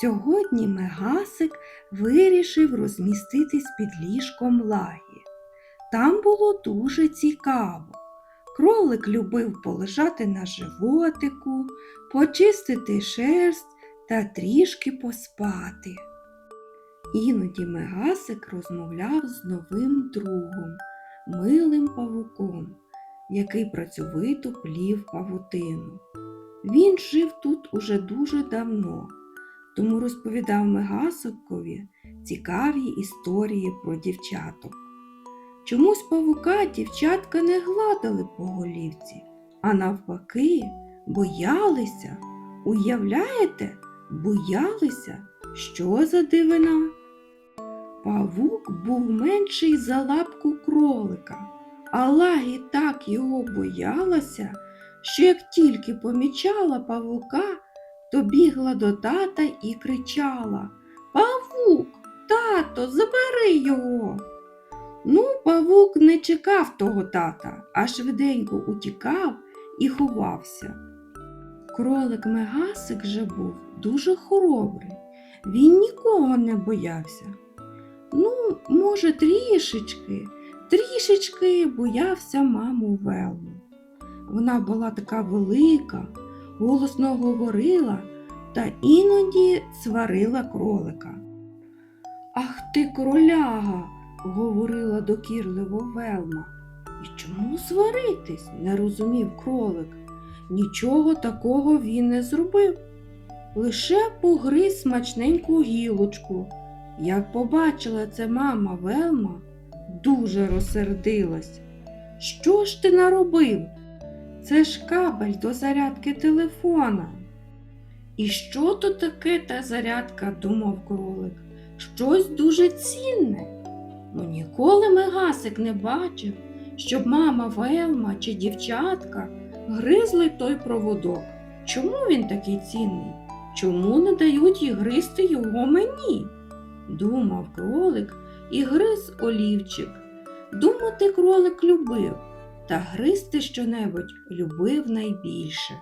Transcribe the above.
Сьогодні Мегасик вирішив розміститись під ліжком лаги. Там було дуже цікаво. Кролик любив полежати на животику, почистити шерсть та трішки поспати. Іноді Мегасик розмовляв з новим другом, милим павуком, який працьовито плів павутину. Він жив тут уже дуже давно, тому розповідав Мегасикові цікаві історії про дівчаток. Чомусь павука дівчатка не гладили по голівці, а навпаки, боялися. Уявляєте, боялися, що за дивина? Павук був менший за лапку кролика, а лагі так його боялася, що як тільки помічала павука, то бігла до тата і кричала Павук, тато, забери його. Ну, павук не чекав того тата, а швиденько утікав і ховався. Кролик Мегасик же був дуже хоробрий, він нікого не боявся. Ну, може, трішечки, трішечки боявся маму Велму. Вона була така велика, голосно говорила та іноді сварила кролика. Ах ти, кроляга, говорила докірливо Велма. І чому сваритись? не розумів кролик. Нічого такого він не зробив. Лише погриз смачненьку гілочку. Як побачила це мама Велма, дуже розсердилась. Що ж ти наробив? Це ж кабель до зарядки телефона. І що то таке та зарядка, думав кролик, щось дуже цінне. Ну ніколи Мегасик не бачив, щоб мама Велма чи дівчатка гризли той проводок. Чому він такий цінний? Чому не дають їй гризти його мені? Думав кролик і гриз олівчик. Думати кролик любив, та гризти щонебудь любив найбільше.